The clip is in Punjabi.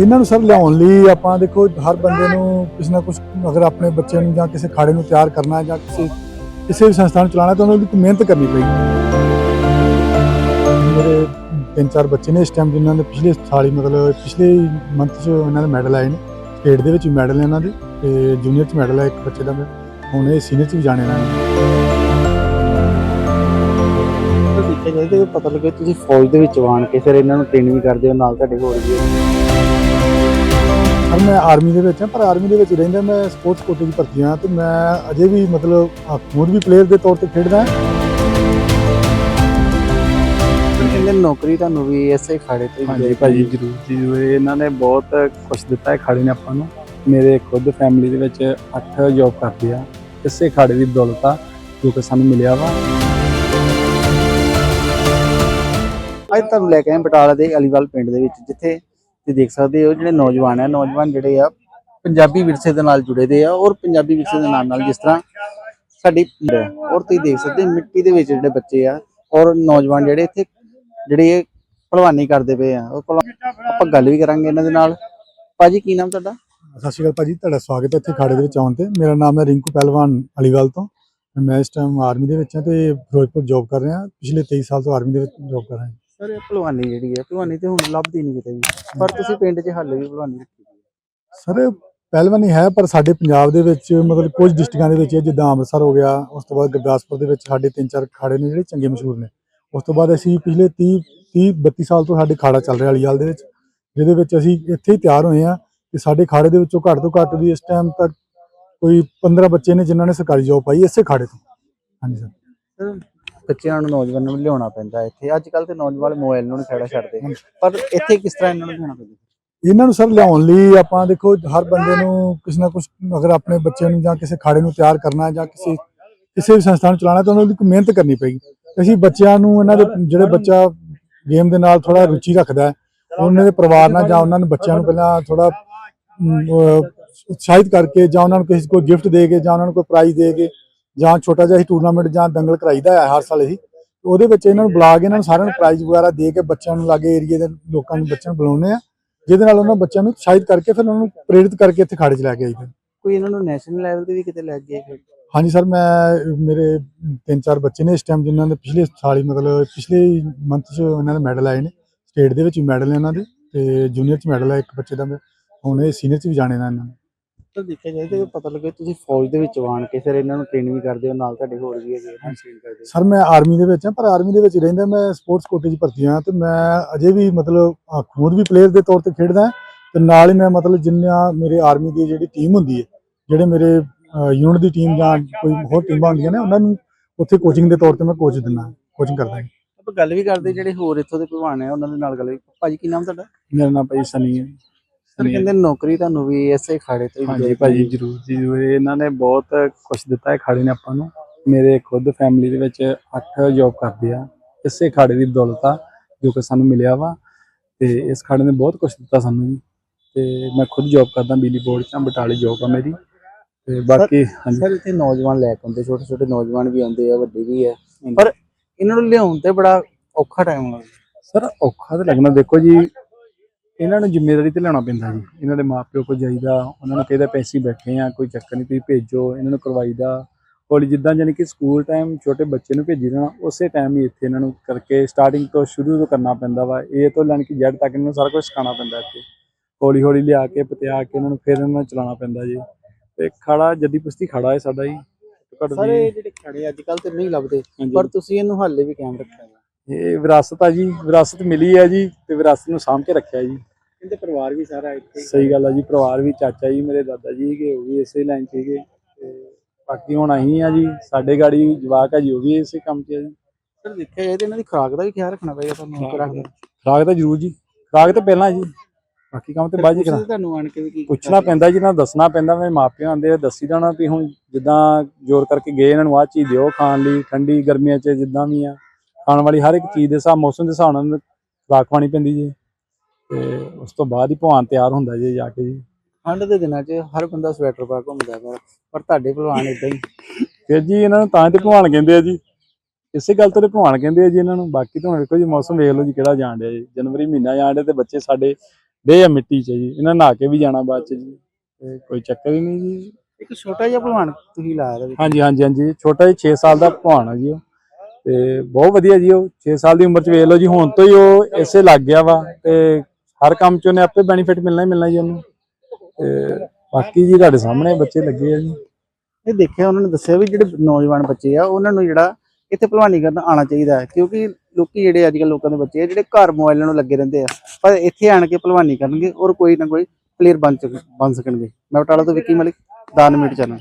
ਇਹਨਾਂ ਨੂੰ ਸਰ ਲਿਆਉਣ ਲਈ ਆਪਾਂ ਦੇਖੋ ਹਰ ਬੰਦੇ ਨੂੰ ਕਿਸੇ ਨਾ ਕੁਝ ਅਗਰ ਆਪਣੇ ਬੱਚੇ ਨੂੰ ਜਾਂ ਕਿਸੇ ਖਾੜੇ ਨੂੰ ਤਿਆਰ ਕਰਨਾ ਹੈ ਜਾਂ ਕਿਸੇ ਕਿਸੇ ਵੀ ਸੰਸਥਾ ਨੂੰ ਚਲਾਉਣਾ ਤਾਂ ਉਹਨਾਂ ਦੀ ਮਿਹਨਤ ਕਰਨੀ ਪਈ। ਮੇਰੇ ਤਿੰਨ ਚਾਰ ਬੱਚੇ ਨੇ ਇਸ ਟਾਈਮ ਜਿਨ੍ਹਾਂ ਨੇ ਪਿਛਲੇ ਸਾਲ ਹੀ ਮਤਲਬ ਪਿਛਲੇ ਮੰਥ 'ਚ ਇਹਨਾਂ ਦੇ ਮੈਡਲ ਆਏ ਨੇ। ਸਟੇਟ ਦੇ ਵਿੱਚ ਵੀ ਮੈਡਲ ਨੇ ਇਹਨਾਂ ਦੇ ਤੇ ਜੂਨੀਅਰ 'ਚ ਮੈਡਲ ਹੈ ਇੱਕ ਬੱਚੇ ਦਾ। ਹੁਣ ਇਹ ਸੀਨੀਅਰ 'ਚ ਵੀ ਜਾਣੇ ਇਹਨਾਂ ਨੇ ਦੇਖਿਆ ਜਾਏ ਤੇ ਪਤਾ ਲੱਗੇ ਤੁਸੀਂ ਫੌਜ ਦੇ ਵਿੱਚ ਆਣ ਕੇ ਫਿਰ ਇਹਨਾਂ ਨੂੰ ਟ੍ਰੇਨਿੰਗ ਵੀ ਕਰਦੇ ਹੋ, ਨਾਲ ਤੁਹਾਡੇ ਹੋਰ ਵੀ ਸਰ ਮੈਂ ਆਰਮੀ ਦੇ ਵਿੱਚ ਹਾਂ ਪਰ ਆਰਮੀ ਦੇ ਵਿੱਚ ਰਹਿੰਦਾ ਮੈਂ ਸਪੋਰਟਸ ਕੋਟੇ ਦੀ ਭਰਤੀ ਹਾਂ ਤੇ ਮੈਂ ਅਜੇ ਵੀ ਮਤਲਬ ਹੋਰ ਵੀ ਪਲੇਅਰ ਦੇ ਤੌਰ ਤੇ ਖੇਡਦਾ ਹਾਂ। ਕਹਿੰਦੇ ਨੌਕਰੀ ਤੁਹਾਨੂੰ ਵੀ ਐਸੇ ਖਾੜੇ ਤੇ ਹਾਂਜੀ ਭਾਜੀ ਜਰੂਰ ਜੀ ਜ਼ਰੂਰ। ਇਹਨਾਂ ਨੇ ਬਹੁਤ ਕੁਝ ਦਿੱਤਾ ਹੈ ਖਾੜੇ ਨੇ ਆਪਾਂ ਨੂੰ। ਮੇਰੇ ਖੁਦ ਫੈਮਿਲੀ ਦੇ ਵਿੱਚ 8 ਜੌਬ ਕਰਦੇ ਆ। ਇਸੇ ਖਾੜੇ ਦੀ ਬਦੌਲਤ ਆ ਜੋ ਕਿ ਸਾਨੂੰ ਮਿਲਿਆ ਵਾ। ਅੱਜ ਤੁਹਾਨੂੰ ਲੈ ਕੇ ਆਏ ਬਟਾਲਾ ਦੇ ਅਲੀਵਾਲ ਪਿੰਡ ਦੇ ਵਿੱਚ ਜਿੱਥੇ ਤੁਸੀਂ ਦੇਖ ਸਕਦੇ ਹੋ ਜਿਹੜੇ ਨੌਜਵਾਨ ਹੈ, ਨੌਜਵਾਨ ਜਿਹੜੇ ਆ, ਪੰਜਾਬੀ ਵਿਰਸੇ ਦੇ ਨਾਲ ਜੁੜੇ ਦੇ ਆ ਔਰ ਪੰਜਾਬੀ ਵਿਰਸੇ ਦੇ ਨਾਲ ਨਾਲ ਜਿਸ ਤਰ੍ਹਾਂ ਸਾਡੀ ਔਰ ਤੁਸੀਂ ਦੇਖ ਸਕਦੇ ਹੋ ਮਿੱਟੀ ਦੇ ਵਿੱਚ ਜਿਹੜੇ ਬੱਚੇ ਆ ਔਰ ਨੌਜਵਾਨ ਜਿਹੜੇ ਇੱਥੇ ਜਿਹੜੇ ਭਲਵਾਨੀ ਕਰਦੇ ਪਏ ਆ, ਉਹ ਆਪਾਂ ਗੱਲ ਵੀ ਕਰਾਂਗੇ ਇਹਨਾਂ ਦੇ ਨਾਲ। ਭਾਜੀ, ਕੀ ਨਾਮ ਤੁਹਾਡਾ? ਸਤਿ ਸ਼੍ਰੀ ਅਕਾਲ ਭਾਜੀ, ਤੁਹਾਡਾ ਸਵਾਗਤ ਹੈ ਇੱਥੇ ਖਾੜੇ ਦੇ ਵਿੱਚ ਆਉਣ ਤੇ। ਮੇਰਾ ਨਾਮ ਹੈ ਰਿੰਕੂ ਪਹਿਲਵਾਨ ਅਲੀਵਾਲ ਤੋਂ। ਮੈਂ ਇਸ ਟਾਈਮ ਆਰਮੀ ਦੇ ਵਿੱਚ ਹਾਂ ਤੇ ਫਿਰੋਜ਼ਪੁਰ ਜੌਬ ਕਰ ਰਿਹਾ। ਪਿਛਲੇ 23 ਸਾਲ ਤੋਂ ਆਰਮੀ ਦੇ ਵਿੱਚ ਜੌਬ ਕਰ ਰਿਹਾ। ਸਰ ਇਹ ਭਲਵਾਨੀ ਜਿਹੜੀ ਹੈ ਭਲਵਾਨੀ ਤੇ ਹੁਣ ਲੱਭਦੀ ਨਹੀਂ ਕਿਤੇ ਵੀ। ਪਰ ਤੁਸੀਂ ਪਿੰਡ 'ਚ ਹਾਲੇ ਵੀ ਭਲਵਾਨੀ ਰੱਖੀ ਹੋਈ ਹੈ। ਸਰ ਪਹਿਲਵਾਨੀ ਹੈ ਪਰ ਸਾਡੇ ਪੰਜਾਬ ਦੇ ਵਿੱਚ ਮਤਲਬ ਕੁਝ ਡਿਸਟ੍ਰਿਕਟਾਂ ਦੇ ਵਿੱਚ ਜਿੱਦਾਂ ਅੰਮ੍ਰਿਤਸਰ ਹੋ ਗਿਆ ਉਸ ਤੋਂ ਬਾਅਦ ਗੁਰਦਾਸਪੁਰ ਦੇ ਵਿੱਚ ਸਾਡੇ ਤਿੰਨ ਚਾਰ ਖਾੜੇ ਨੇ ਜਿਹੜੇ ਚੰਗੇ ਮਸ਼ਹੂਰ ਨੇ। ਉਸ ਤੋਂ ਬਾਅਦ ਅਸੀਂ ਪਿਛਲੇ 30 30 32 ਸਾਲ ਤੋਂ ਸਾਡੇ ਖਾੜਾ ਚੱਲ ਰਿਹਾ ਅਲੀਵਾਲ ਦੇ ਵਿੱਚ ਜਿਹਦੇ ਵਿੱਚ ਅਸੀਂ ਇੱਥੇ ਹੀ ਤਿਆਰ ਹੋਏ ਆ ਤੇ ਸਾਡੇ ਖਾੜੇ ਦੇ ਵਿੱਚੋਂ ਘੱਟ ਤੋਂ ਘੱਟ ਵੀ ਇਸ ਟਾਈਮ ਤੱਕ ਕੋਈ 15 ਬੱਚੇ ਨੇ ਜਿਨ੍ਹਾਂ ਨੇ ਸਰਕਾਰੀ ਜੌਬ ਪਾਈ ਇਸੇ ਖਾੜੇ ਤੋਂ। ਹਾਂਜੀ ਸਰ। ਸਰ ਬੱਚਿਆਂ ਨੂੰ ਨੌਜਵਾਨਾਂ ਨੂੰ ਲਿਆਉਣਾ ਪੈਂਦਾ ਇੱਥੇ। ਅੱਜ ਕੱਲ ਤੇ ਨੌਜਵਾਨ ਮੋਬਾਈਲ ਨੂੰ ਖੜਾ ਛੱਡਦੇ। ਪਰ ਇੱਥੇ ਕਿਸ ਤਰ੍ਹਾਂ ਇਹਨਾਂ ਨੂੰ ਲਿਆਉਣਾ ਪੈਂਦਾ? ਇਹਨਾਂ ਨੂੰ ਸਰ ਲਿਆਉਣ ਲਈ ਆਪਾਂ ਦੇਖੋ, ਹਰ ਬੰਦੇ ਨੂੰ ਕਿਸੇ ਨਾ ਕੁਝ ਅਗਰ ਆਪਣੇ ਬੱਚੇ ਨੂੰ ਜਾਂ ਕਿਸੇ ਖਾੜੇ ਨੂੰ ਤਿਆਰ ਕਰਨਾ ਹੈ ਜਾਂ ਕਿਸੇ ਕਿਸੇ ਵੀ ਸੰਸਥਾ ਨੂੰ ਚਲਾਉਣਾ ਤਾਂ ਉਹਨਾਂ ਦੀ ਮਿਹਨਤ ਕਰਨੀ ਪਏਗੀ। ਅਸੀਂ ਬੱਚਿਆਂ ਨੂੰ ਇਹਨਾਂ ਦੇ ਜਿਹੜੇ ਬੱਚਾ ਗੇਮ ਦੇ ਨਾਲ ਥੋੜਾ ਰੁਚੀ ਰੱਖਦਾ ਹੈ, ਉਹਨਾਂ ਦੇ ਪਰਿਵਾਰ ਨਾਲ ਜਾਂ ਉਹਨਾਂ ਨੂੰ ਬੱਚਿਆਂ ਨੂੰ ਪਹਿਲਾਂ ਥੋੜਾ ਉਤਸ਼ਾਹਿਤ ਕਰਕੇ ਜਾਂ ਉਹਨਾਂ ਨੂੰ ਕਿਸੇ ਕੋਈ ਗਿਫਟ ਦੇ ਕੇ ਜਾਂ ਉਹਨਾਂ ਨੂੰ ਕੋਈ ਪ੍ਰਾਈਜ਼ ਦੇ ਕੇ ਜਾਂ ਛੋਟਾ ਜਿਹਾ ਹੀ ਟੂਰਨਾਮੈਂਟ ਜਾਂ ਦੰਗਲ ਕਰਾਈਦਾ ਹੈ ਹਰ ਸਾਲ ਅਸੀਂ ਉਹਦੇ ਵਿੱਚ ਇਹਨਾਂ ਨੂੰ ਬੁਲਾ ਕੇ ਇਹਨਾਂ ਨੂੰ ਸਾਰਿਆਂ ਨੂੰ ਪ੍ਰਾਈਜ਼ ਵਗੈਰਾ ਦੇ ਕੇ ਬੱਚਿਆਂ ਨੂੰ ਲਾਗੇ ਏਰੀਏ ਦੇ ਲੋਕਾਂ ਨੂੰ ਬੱਚਿਆਂ ਨੂੰ ਬੁਲਾਉਂਦੇ ਆ ਜਿਹਦੇ ਨਾਲ ਉਹਨਾਂ ਬੱਚਿਆਂ ਨੂੰ ਉਤਸ਼ਾਹਿਤ ਕਰਕੇ ਫਿਰ ਉਹਨਾਂ ਨੂੰ ਪ੍ਰੇਰਿਤ ਕਰਕੇ ਇੱਥੇ ਖਾੜੇ 'ਚ ਲੈ ਕੇ ਆਈਦੇ ਕੋਈ ਇਹਨਾਂ ਨੂੰ ਨੈਸ਼ਨਲ ਲੈਵਲ ਤੇ ਵੀ ਕਿਤੇ ਲੈ ਗਏ ਹਾਂਜੀ ਸਰ ਮੈਂ ਮੇਰੇ ਤਿੰਨ ਚਾਰ ਬੱਚੇ ਨੇ ਇਸ ਟਾਈਮ ਜਿਨ੍ਹਾਂ ਦੇ ਪਿਛਲੇ ਸਾਲ ਹੀ ਮਤਲਬ ਪਿਛਲੇ ਮੰਥ 'ਚ ਇਹਨਾਂ ਦੇ ਮੈਡਲ ਆਏ ਨੇ ਸਟੇਟ ਦੇ ਵਿੱਚ ਮੈਡਲ ਨੇ ਇਹਨਾਂ ਦੇ ਤੇ ਜੂਨੀਅਰ 'ਚ ਮੈਡਲ ਹੈ ਇੱਕ ਬੱਚੇ ਦਾ ਹੁਣ ਇਹ ਸੀਨੀਅਰ 'ਚ ਵੀ ਜਾਣੇ ਨੇ ਇਹਨਾਂ ਨੇ। ਤਾਂ ਦੇਖਿਆ ਜਾਏ ਤੇ ਪਤਾ ਲੱਗੇ ਤੁਸੀਂ ਫੌਜ ਦੇ ਵਿੱਚ ਆਣ ਕੇ ਫਿਰ ਇਹਨਾਂ ਨੂੰ ਟ੍ਰੇਨਿੰਗ ਵੀ ਕਰਦੇ ਹੋ ਨਾਲ ਤੁਹਾਡੇ ਹੋਰ ਵੀ ਹੈਗੇ ਇਹਨਾਂ ਕਰਦੇ। ਸਰ ਮੈਂ ਆਰਮੀ ਦੇ ਵਿੱਚ ਹਾਂ ਪਰ ਆਰਮੀ ਦੇ ਵਿੱਚ ਰਹਿੰਦਾ ਮੈਂ ਸਪੋਰਟਸ ਕੋਟੇ 'ਚ ਭਰਤੀ ਹਾਂ ਤੇ ਮੈਂ ਅਜੇ ਵੀ ਮਤਲਬ ਖੁਦ ਵੀ ਪਲੇਅਰ ਦੇ ਤੌਰ ਤੇ ਖੇਡਦਾ ਹਾਂ ਤੇ ਨਾਲ ਹੀ ਮੈਂ ਮਤਲਬ ਜਿੰਨਾ ਮੇਰੇ ਆਰਮੀ ਦੀ ਜਿਹੜੀ ਟੀਮ ਹੁੰਦੀ ਹੈ ਜਿਹੜੇ ਮੇਰੇ ਯੂਨਿਟ ਦੀ ਟੀਮ ਜਾਂ ਕੋਈ ਹੋਰ ਟੀਮਾਂ ਹੁੰਦੀਆਂ ਨੇ ਉਹਨਾਂ ਨੂੰ ਉੱਥੇ ਕੋਚਿੰਗ ਦੇ ਤੌਰ ਤੇ ਮੈਂ ਕੋਚ ਦਿੰਦਾ ਕੋਚਿੰਗ ਕਰਦਾ ਹਾਂ। ਆਪਾਂ ਗੱਲ ਵੀ ਕਰਦੇ ਜਿਹੜੇ ਹੋਰ ਇੱਥੋਂ ਦੇ ਭਲਵਾਨ ਆ ਉਹਨਾਂ ਦੇ ਨਾਲ ਗੱਲ ਵੀ ਭਾਜੀ ਕੀ ਨਾਮ ਤੁਹਾਡਾ? ਮੇਰਾ ਨਾਮ ਭਾਈ ਸਨੀ ਹੈ। ਸਰ ਕਹਿੰਦੇ ਨੌਕਰੀ ਤੁਹਾਨੂੰ ਵੀ ਐਸੇ ਖਾੜੇ ਤੇ ਹਾਂਜੀ ਭਾਜੀ ਜਰੂਰ ਜੀ ਜ਼ਰੂਰ। ਇਹਨਾਂ ਨੇ ਬਹੁਤ ਕੁਝ ਦਿੱਤਾ ਹੈ ਖਾੜੇ ਨੇ ਆਪਾਂ ਨੂੰ। ਮੇਰੇ ਖੁਦ ਫੈਮਿਲੀ ਦੇ ਵਿੱਚ 8 ਜੌਬ ਕਰਦੇ ਆ। ਇਸੇ ਖਾੜੇ ਦੀ ਬਦੌਲਤ ਆ ਜੋ ਕਿ ਸਾਨੂੰ ਮਿਲਿਆ ਵਾ। ਤੇ ਇਸ ਖਾੜੇ ਨੇ ਬਹੁਤ ਕੁਝ ਦਿੱਤਾ ਸਾਨੂੰ ਜੀ। ਤੇ ਮੈਂ ਖੁਦ ਜੌਬ ਕਰਦਾ ਬਿਜਲੀ ਬੋਰਡ 'ਚ ਬਟਾਲੇ ਜੌਬ ਆ ਮੇਰੀ। ਤੇ ਬਾਕੀ ਹਾਂਜੀ। ਸਰ ਇੱਥੇ ਨੌਜਵਾਨ ਲੈ ਕੇ ਆਉਂਦੇ ਛੋਟੇ ਛੋਟੇ ਨੌਜਵਾਨ ਵੀ ਆਉਂਦੇ ਆ ਵੱਡੇ ਵੀ ਆ। ਪਰ ਇਹਨਾਂ ਨੂੰ ਲਿਆਉਣ ਤੇ ਬੜਾ ਔਖਾ ਟਾਈਮ ਲੱਗਦਾ। ਸਰ ਔਖਾ ਤਾਂ ਲੱਗਣਾ। ਦੇਖੋ ਜੀ ਇਹਨਾਂ ਨੂੰ ਜ਼ਿੰਮੇਵਾਰੀ ਤੇ ਲੈਣਾ ਪੈਂਦਾ ਜੀ। ਇਹਨਾਂ ਦੇ ਮਾਪਿਓ ਕੋਲ ਜਾਈਦਾ ਉਹਨਾਂ ਨੂੰ ਕਹਿੰਦਾ ਪੈਸੇ ਬੈਠੇ ਆ ਕੋਈ ਚੱਕਰ ਨਹੀਂ ਤੁਸੀਂ ਭੇਜੋ ਇਹਨਾਂ ਨੂੰ ਕਰਵਾਈਦਾ। ਹੌਲੀ ਜਿੱਦਾਂ ਜਾਨੀ ਕਿ ਸਕੂਲ ਟਾਈਮ ਛੋਟੇ ਬੱਚੇ ਨੂੰ ਭੇਜੀ ਦੇਣਾ ਉਸੇ ਟਾਈਮ ਹੀ ਇੱਥੇ ਇਹਨਾਂ ਨੂੰ ਕਰਕੇ ਸਟਾਰਟਿੰਗ ਤੋਂ ਸ਼ੁਰੂ ਤੋਂ ਕਰਨਾ ਪੈਂਦਾ ਵਾ। ਇਹ ਤੋਂ ਲੈਣ ਕਿ ਜੜ ਤੱਕ ਇਹਨਾਂ ਨੂੰ ਸਾਰਾ ਕੁਝ ਸਿਖਾਉਣਾ ਪੈਂਦਾ ਇੱਥੇ। ਹੌਲੀ ਹੌਲੀ ਲਿਆ ਕੇ ਪਤਿਆ ਕੇ ਇਹਨਾਂ ਨੂੰ ਫਿਰ ਇਹਨਾਂ ਨੂੰ ਚਲਾਉਣਾ ਪੈਂਦਾ ਜੀ। ਤੇ ਖੜਾ ਜੱਦੀ ਪੁਸਤੀ ਖੜਾ ਹੈ ਸਾਡਾ ਜੀ। ਸਰ ਜਿਹੜੇ ਖੜੇ ਅੱਜ ਕੱਲ ਤੇ ਨਹੀਂ ਲੱਭਦੇ। ਪਰ ਤੁਸੀਂ ਇਹਨੂੰ ਹਾਲੇ ਵੀ ਕਾਇਮ ਰੱਖਿਆ ਇਹ ਵਿਰਾਸਤ ਆ ਜੀ ਵਿਰਾਸਤ ਮਿਲੀ ਹੈ ਜੀ ਤੇ ਵਿਰਾਸਤ ਨੂੰ ਸਾਂਭ ਕੇ ਰੱਖਿਆ ਜੀ। ਇਹਦੇ ਪਰਿਵਾਰ ਵੀ ਸਾਰਾ ਇੱਥੇ ਸਹੀ ਗੱਲ ਆ ਜੀ ਪਰਿਵਾਰ ਵੀ ਚਾਚਾ ਜੀ ਮੇਰੇ ਦਾਦਾ ਜੀ ਹੈਗੇ ਉਹ ਵੀ ਇਸੇ ਲਾਈਨ 'ਚ ਸੀਗੇ ਤੇ ਬਾਕੀ ਹੁਣ ਅਸੀਂ ਆ ਜੀ ਸਾਡੇ ਗਾੜੀ ਜਵਾਕ ਆ ਜੀ ਉਹ ਵੀ ਇਸੇ ਕੰਮ 'ਚ ਆ ਜੀ। ਸਰ ਦੇਖਿਆ ਜਾਏ ਤੇ ਇਹਨਾਂ ਦੀ ਖੁਰਾਕ ਦਾ ਵੀ ਖਿਆਲ ਰੱਖਣਾ ਪਏਗਾ ਤੁਹਾਨੂੰ ਖੁਰਾਕ ਦਾ? ਖਰਾਕ ਤਾਂ ਜ਼ਰੂਰ ਜੀ ਖਰਾਕ ਤਾਂ ਪਹਿਲਾਂ ਜੀ ਬਾਕੀ ਕੰਮ ਤੇ ਬਾਅਦ ਜੀ ਕਰਾਂ ਤੁਹਾਨੂੰ ਆਣ ਕੇ ਵੀ ਕੀ ਪੁੱਛਣਾ ਪੈਂਦਾ ਜੀ ਨਾ ਦੱਸਣਾ ਪੈਂਦਾ ਮੇਰੇ ਮਾਪਿਆਂ ਆਂਦੇ ਆ ਦੱਸੀ ਦਾ ਨਾ ਵੀ ਹੁਣ ਜਿੱਦਾਂ ਜ਼ੋਰ ਕਰਕੇ ਗਏ ਇਹਨਾਂ ਨੂੰ ਆਹ ਚੀਜ਼ ਦਿਓ ਖਾਣ ਲਈ ਠੰਡੀ ਗਰਮੀਆਂ 'ਚ ਜਿੱਦਾਂ ਵੀ ਆ। ਖਾਣ ਵਾਲੀ ਹਰ ਇੱਕ ਚੀਜ਼ ਦੇ ਹਿਸਾਬ ਮੌਸਮ ਦੇ ਹਿਸਾਬ ਨਾਲ ਖੁਰਾਕ ਖਾਣੀ ਪੈਂਦੀ ਜੀ। ਤੇ ਉਸ ਤੋਂ ਬਾਅਦ ਹੀ ਭਵਾਨ ਤਿਆਰ ਹੁੰਦਾ ਜੀ ਜਾ ਕੇ ਜੀ। ਠੰਡ ਦੇ ਦਿਨਾਂ 'ਚ ਹਰ ਬੰਦਾ ਸਵੈਟਰ ਪਾ ਕੇ ਘੁੰਮਦਾ ਪਰ ਪਰ ਤੁਹਾਡੇ ਭਲਵਾਨ ਇਦਾਂ ਹੀ। ਫਿਰ ਜੀ ਇਹਨਾਂ ਨੂੰ ਤਾਂ ਤੇ ਭਵਾਨ ਕਹਿੰਦੇ ਆ ਜੀ। ਇਸੇ ਗੱਲ ਤੋਂ ਭਵਾਨ ਕਹਿੰਦੇ ਆ ਜੀ ਇਹਨਾਂ ਨੂੰ। ਬਾਕੀ ਤਾਂ ਹੁਣ ਵੇਖੋ ਜੀ ਮੌਸਮ ਵੇਖ ਲਓ ਜੀ ਕਿਹੜਾ ਜਾਣ ਡਿਆ ਜੀ। ਜਨਵਰੀ ਮਹੀਨਾ ਜਾਣ ਡਿਆ ਤੇ ਬੱਚੇ ਸਾਡੇ ਦੇ ਆ ਮਿੱਟੀ 'ਚ ਜੀ। ਇਹਨਾਂ ਨਹਾ ਕੇ ਵੀ ਜਾਣਾ ਬਾਅਦ 'ਚ ਜੀ। ਤੇ ਕੋਈ ਚੱਕਰ ਹੀ ਨਹੀਂ ਜੀ। ਇੱਕ ਛੋਟਾ ਜਿਹਾ ਭਲਵਾਨ ਤੁਸੀਂ ਲਾਇਆ ਦੇ ਹਾਂਜੀ ਹਾਂਜੀ ਹਾਂਜੀ। ਛੋਟਾ ਜੀ 6 ਸਾਲ ਦਾ ਭਾਣ ਆ ਜੀ ਉਹ। ਤੇ ਬਹੁਤ ਵਧੀਆ ਜੀ ਉਹ 6 ਸਾਲ ਦੀ ਉਮਰ 'ਚ ਵੇਖ ਲਓ ਜੀ, ਹੁਣ ਤੋਂ ਹੀ ਉਹ ਇਸੇ ਲੱਗ ਗਿਆ ਵਾ ਤੇ ਹਰ ਕੰਮ 'ਚ ਉਹਨੇ ਆਪੇ ਬੈਨੀਫਿਟ ਮਿਲਣਾ ਹੀ ਮਿਲਣਾ ਜੀ ਉਹਨੂੰ। ਤੇ ਬਾਕੀ ਜੀ ਤੁਹਾਡੇ ਸਾਹਮਣੇ ਬੱਚੇ ਲੱਗੇ ਆ ਜੀ। ਇਹ ਦੇਖਿਆ ਉਹਨਾਂ ਨੇ ਦੱਸਿਆ ਵੀ ਜਿਹੜੇ ਨੌਜਵਾਨ ਬੱਚੇ ਆ, ਉਹਨਾਂ ਨੂੰ ਜਿਹੜਾ ਇੱਥੇ ਭਲਵਾਨੀ ਕਰਨ ਆਉਣਾ ਚਾਹੀਦਾ ਹੈ, ਕਿਉਂਕਿ ਲੋਕੀ ਜਿਹੜੇ ਅੱਜ ਕੱਲ੍ਹ ਲੋਕਾਂ ਦੇ ਬੱਚੇ ਆ, ਜਿਹੜੇ ਘਰ ਮੋਬਾਈਲਾਂ ਨੂੰ ਲੱਗੇ ਰਹਿੰਦੇ ਆ, ਪਰ ਇੱਥੇ ਆਣ ਕੇ ਭਲਵਾਨੀ ਕਰਨਗੇ ਔਰ ਕੋਈ ਨਾ ਕੋਈ ਪਲੇਅਰ ਬਣ ਚ ਬਣ ਸਕਣਗੇ। ਮੈਂ ਬਟਾਲਾ ਤੋਂ ਵਿੱਕੀ ਮਲਿਕ, ਦਾਨ ਮਿੰਟ ਚੈਨਲ